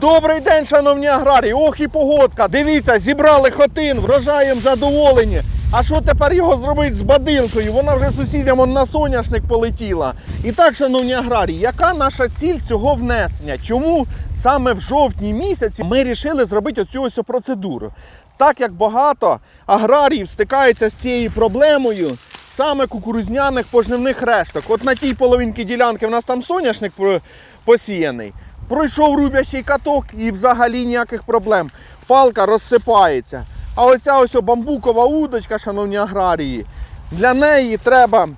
Добрий день, шановні аграрії! Ох і погодка! Дивіться, зібрали хотин, врожаєм задоволені. А що тепер його зробити з бадилкою? Вона вже сусідям он на соняшник полетіла. І так, шановні аграрії, яка наша ціль цього внесення? Чому саме в жовтні місяці ми вирішили зробити оцю ось процедуру? Так як багато аграріїв стикаються з цією проблемою саме кукурузняних пожнивних решток. От на тій половинці ділянки в нас там соняшник посіяний. Пройшов рубящий каток і взагалі ніяких проблем. Палка розсипається. А оця ось бамбукова удочка, шановні аграрії, для неї треба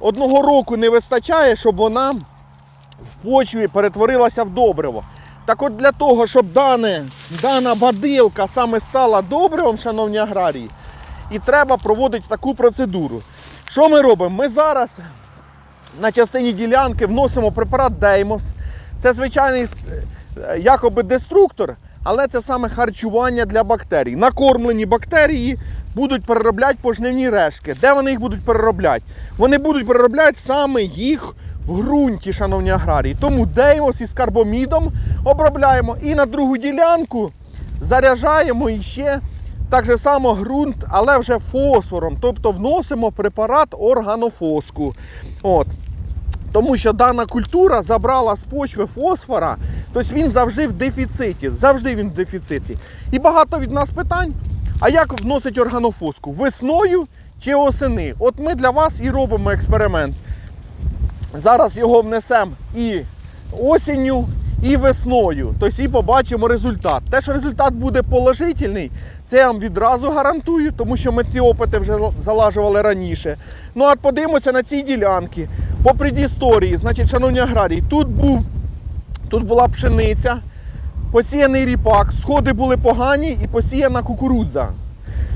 одного року не вистачає, щоб вона в почві перетворилася в добриво. Так от для того, щоб дане, дана бадилка саме стала добривом, шановні аграрії, і треба проводити таку процедуру. Що ми робимо? Ми зараз на частині ділянки вносимо препарат Деймос. Це звичайний е, якоби деструктор, але це саме харчування для бактерій. Накормлені бактерії будуть переробляти пожнивні рештки. Де вони їх будуть переробляти? Вони будуть переробляти саме їх в ґрунті, шановні аграрії. Тому Деймос із карбомідом обробляємо і на другу ділянку заряджаємо іще так же само ґрунт, але вже фосфором. Тобто вносимо препарат органофоску. От. Тому що дана культура забрала з почви фосфора, тобто він завжди в дефіциті. Завжди він в дефіциті. І багато від нас питань. А як вносить органофоску? Весною чи осени? От ми для вас і робимо експеримент. Зараз його внесемо і осінню, і весною. Тобто і побачимо результат. Те, що результат буде положительний, це я вам відразу гарантую, тому що ми ці опити вже залажували раніше. Ну а подивимося на ці ділянки. По предісторії, значить, шановні аграрії, тут був, тут була пшениця, посіяний ріпак, сходи були погані і посіяна кукурудза.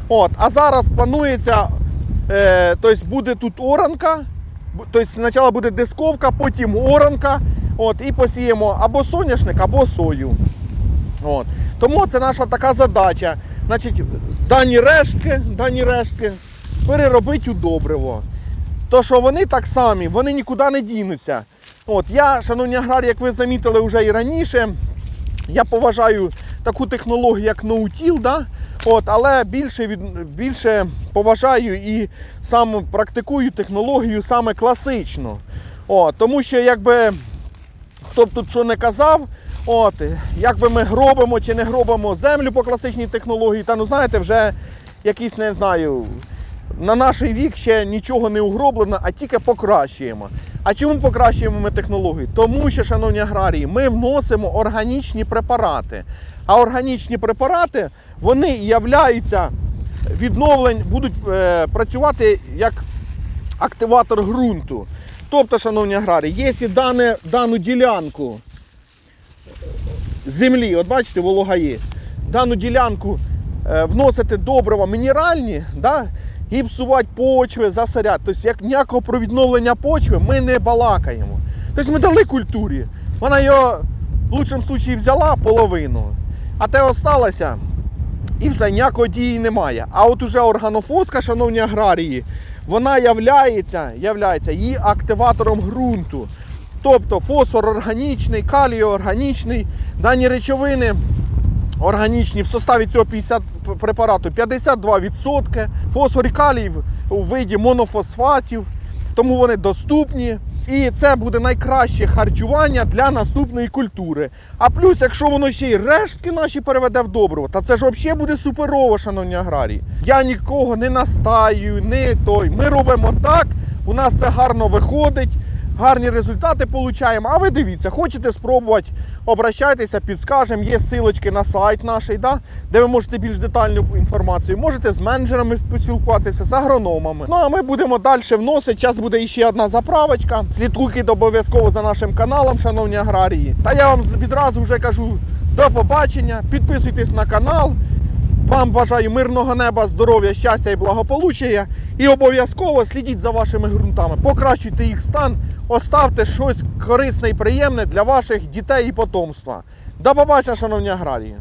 От, а зараз планується, е, тобто буде тут оранка, тобто спочатку буде дисковка, потім оранка. От, і посіємо або соняшник, або сою. От. Тому це наша така задача. Значить, дані рештки, дані рештки переробити у добриво. То, що вони так самі, вони нікуди не дінуться. От, я, шановні аграрії, як ви замітили вже і раніше, я поважаю таку технологію, як ноутіл, да? От, але більше, від, більше поважаю і сам практикую технологію саме класичну. От, тому що якби хто б тут що не казав, от, як би ми гробимо чи не гробимо землю по класичній технології, та ну знаєте, вже якісь, не знаю, на наш вік ще нічого не угроблено, а тільки покращуємо. А чому покращуємо ми технологію? Тому що, шановні аграрії, ми вносимо органічні препарати. А органічні препарати вони являються відновлень, будуть е, працювати як активатор ґрунту. Тобто, шановні аграрії, якщо дане, дану ділянку землі, от бачите, волога є, дану ділянку е, вносити добрива мінеральні, да, і псувати почви, засоряти. Тобто як ніякого про відновлення почви ми не балакаємо. Тобто ми дали культурі. Вона його в лучшому випадку взяла половину, а те осталося і все, ніякої дії немає. А от уже органофоска, шановні аграрії, вона являється, являється її активатором ґрунту. Тобто фосфор органічний, калій органічний, дані речовини органічні в составі цього 50 препарату 52%. Фосфор і калій у виді монофосфатів, тому вони доступні. І це буде найкраще харчування для наступної культури. А плюс, якщо воно ще й рештки наші переведе в добро, та це ж взагалі буде суперово, шановні аграрії. Я нікого не настаю, не той. Ми робимо так, у нас це гарно виходить гарні результати получаємо. А ви дивіться, хочете спробувати, обращайтеся, підскажемо. Є силочки на сайт наш, да, де ви можете більш детальну інформацію. Можете з менеджерами поспілкуватися, з агрономами. Ну а ми будемо далі вносити. Зараз буде ще одна заправочка. Слідкуйте обов'язково за нашим каналом, шановні аграрії. Та я вам відразу вже кажу до побачення. Підписуйтесь на канал. Вам бажаю мирного неба, здоров'я, щастя і благополуччя. І обов'язково слідіть за вашими ґрунтами, покращуйте їх стан, оставте щось корисне і приємне для ваших дітей і потомства. До побачення, шановні аграрії!